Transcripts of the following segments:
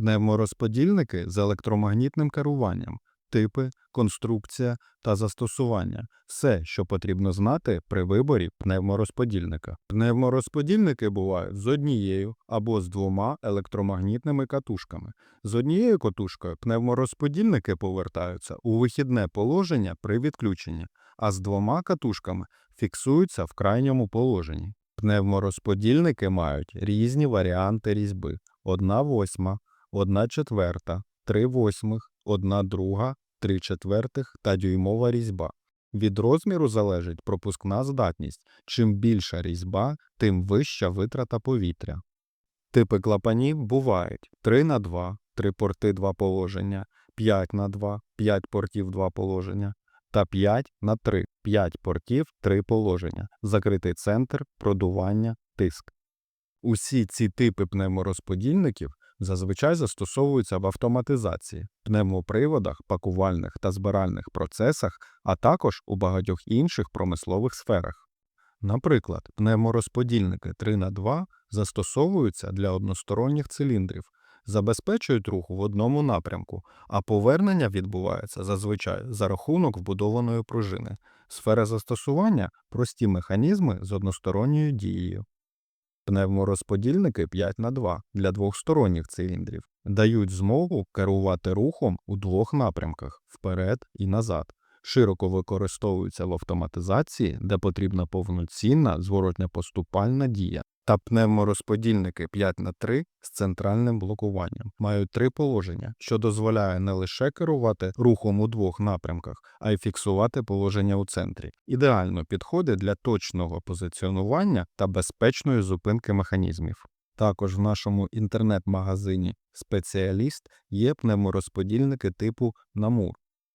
пневморозподільники з електромагнітним керуванням, типи, конструкція та застосування все, що потрібно знати при виборі пневморозподільника. Пневморозподільники бувають з однією або з двома електромагнітними катушками. З однією катушкою пневморозподільники повертаються у вихідне положення при відключенні, а з двома катушками фіксуються в крайньому положенні. Пневморозподільники мають різні варіанти різьби: 1 восьма, 1 четверта, 3 восьмих, 1 друга, 3 четвертих та дюймова різьба. Від розміру залежить пропускна здатність. Чим більша різьба, тим вища витрата повітря. Типи клапанів бувають 3 на 2, 3 порти 2 положення, 5 на 2, 5 портів 2 положення та 5 на 3, 5 портів 3 положення, закритий центр, продування, тиск. Усі ці типи пневморозподільників зазвичай застосовуються в автоматизації, пневмоприводах, пакувальних та збиральних процесах, а також у багатьох інших промислових сферах. Наприклад, пневморозподільники 3 на 2 застосовуються для односторонніх циліндрів, забезпечують рух в одному напрямку, а повернення відбувається зазвичай за рахунок вбудованої пружини. Сфера застосування прості механізми з односторонньою дією. Пневморозподільники 5 на 2 для двохсторонніх циліндрів дають змогу керувати рухом у двох напрямках вперед і назад. Широко використовуються в автоматизації, де потрібна повноцінна зворотня поступальна дія. Та пневморозподільники 5 на 3 з центральним блокуванням мають три положення, що дозволяє не лише керувати рухом у двох напрямках, а й фіксувати положення у центрі. Ідеально підходить для точного позиціонування та безпечної зупинки механізмів. Також в нашому інтернет-магазині Спеціаліст є пневморозподільники типу Намур.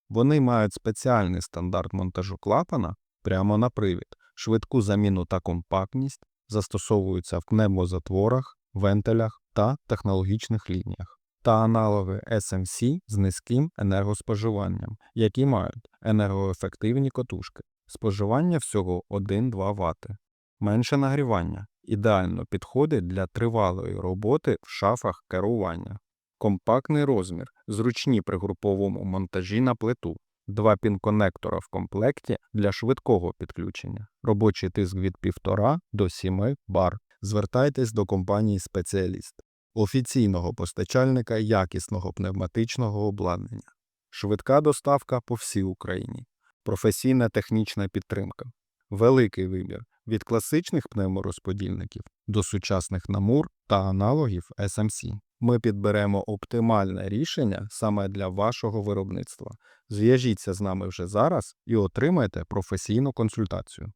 Вони мають спеціальний стандарт монтажу клапана прямо на привід, швидку заміну та компактність, застосовуються в пневмозатворах, вентилях та технологічних лініях, та аналоги SMC з низьким енергоспоживанням, які мають енергоефективні котушки, споживання всього 1-2 Вт. Менше нагрівання ідеально підходить для тривалої роботи в шафах керування. Компактний розмір, зручні при груповому монтажі на плиту, два пін-конектора в комплекті для швидкого підключення, робочий тиск від 1,5 до 7 бар. Звертайтесь до компанії Спеціаліст, офіційного постачальника якісного пневматичного обладнання, швидка доставка по всій Україні, професійна технічна підтримка, великий вибір. Від класичних пневморозподільників до сучасних намур та аналогів SMC. Ми підберемо оптимальне рішення саме для вашого виробництва. Зв'яжіться з нами вже зараз і отримайте професійну консультацію.